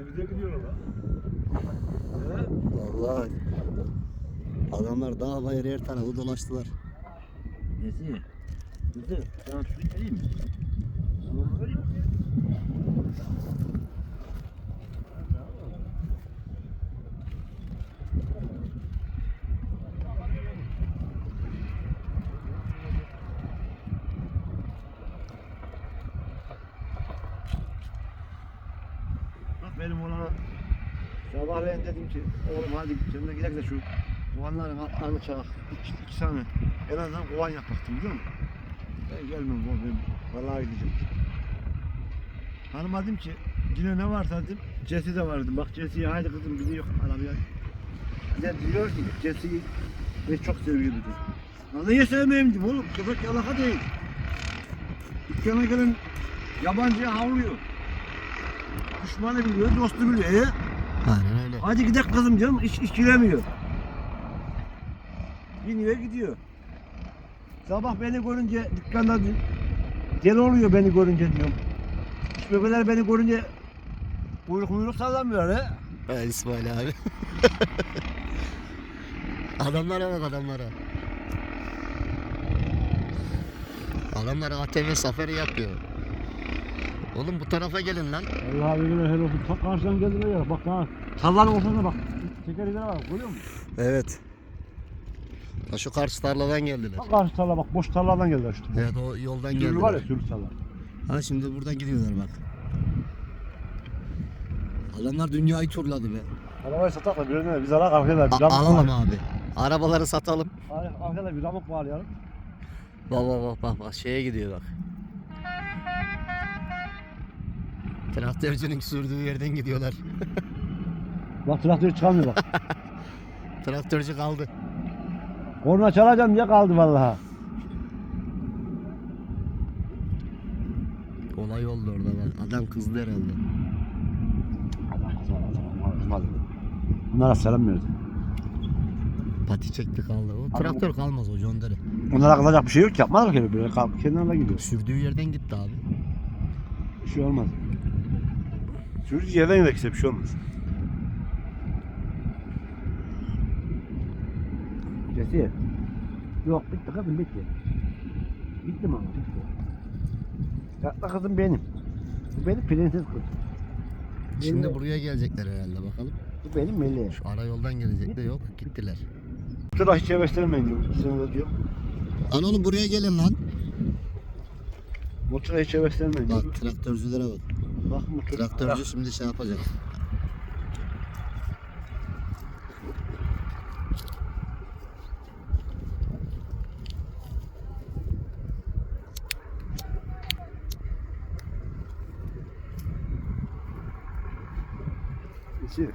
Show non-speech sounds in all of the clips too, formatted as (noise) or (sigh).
Ne gidiyor lan? Vallahi adamlar dağ bayır her tarafı dolaştılar. Nesi? Kızım, sana bir şey mi? Benim oğlana sabahleyin dedim ki oğlum hadi seninle gidelim de şu kovanların altlarını çak. İki, iki tane en azından kovan yapacaktım biliyor musun? Ben gelmem ben vallahi gideceğim. Hanıma dedim ki yine ne varsa dedim. Cesi de var dedim. Bak Cesi'ye haydi kızım gidiyor arabaya. Bir de diyor ki Cesi'yi ben çok seviyor dedi. Ya niye sevmeyeyim dedim oğlum. Köpek yalaka değil. Dükkana gelen yabancıya havlıyor. Düşmanı biliyor, dostu biliyor. E? Aynen öyle. Hadi gidelim kızım diyorum, hiç, hiç giremiyor. Biniyor gidiyor. Sabah beni görünce dükkanda deli oluyor beni görünce diyorum. Bebeler beni görünce kuyruk muyruk sallamıyor he. Evet İsmail abi. (laughs) adamlara bak adamlara. Adamlar ATV safari yapıyor. Oğlum bu tarafa gelin lan. Allah bilir olsun. Tak karşıdan geldiler ya bak ha. Tarlanın ortasına bak. Tekerlekler var görüyor musun? Evet. Ha şu karşı tarladan geldiler. Bak karşı tarla bak boş tarladan geldiler işte. Evet o yoldan Sürülü var ya geldiler. sürü tarla. Ha şimdi buradan gidiyorlar bak. Adamlar dünyayı turladı be. Arabayı satak da birine de biz ara arkada bir A- ramuk alalım bağlayalım. abi. Arabaları satalım. Arkada bir ramuk bağlayalım. Bak bak bak bak bak şeye gidiyor bak. Traktörcünün sürdüğü yerden gidiyorlar. (laughs) Bak traktör çıkamıyor bak. (laughs) Traktörcü kaldı. Korna çalacağım diye kaldı vallahi. Olay oldu orada bak. Adam kızdı herhalde. Bunlara selam verdi. Pati çekti kaldı. O traktör kalmaz o John Deere. Onlara kalacak bir şey yok ki yapmadılar ki böyle kalk kenarına gidiyor. Sürdüğü yerden gitti abi. Bir şey olmaz. Sürücü yerden gider bir şey olmaz. Cesi. Yok bitti kızım bitti. Bitti mi ama bitti. Yatla kızım benim. Bu benim prenses kızım. Şimdi Benim- buraya gelecekler herhalde bakalım. Bu benim meleğim. Şu ara yoldan gelecekler yok gittiler. Şurada hiç heveslenmeyin diyorum. Sana da diyorum. Lan oğlum buraya gelin lan. Motora hiç heveslenmeyin diyorum. Bak traktörcülere bak. Bak motor. Traktörcü şimdi şey yapacak. İçi.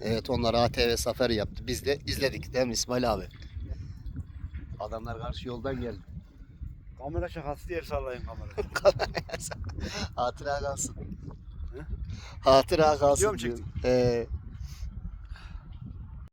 Evet onlar ATV safari yaptı. Biz de izledik değil mi İsmail abi? Adamlar karşı yoldan geldi. Kamera şakası diye sallayın (laughs) kamera. Hatıra kalsın. Hatıra kalsın. Video mu diyor. çektin? Ee,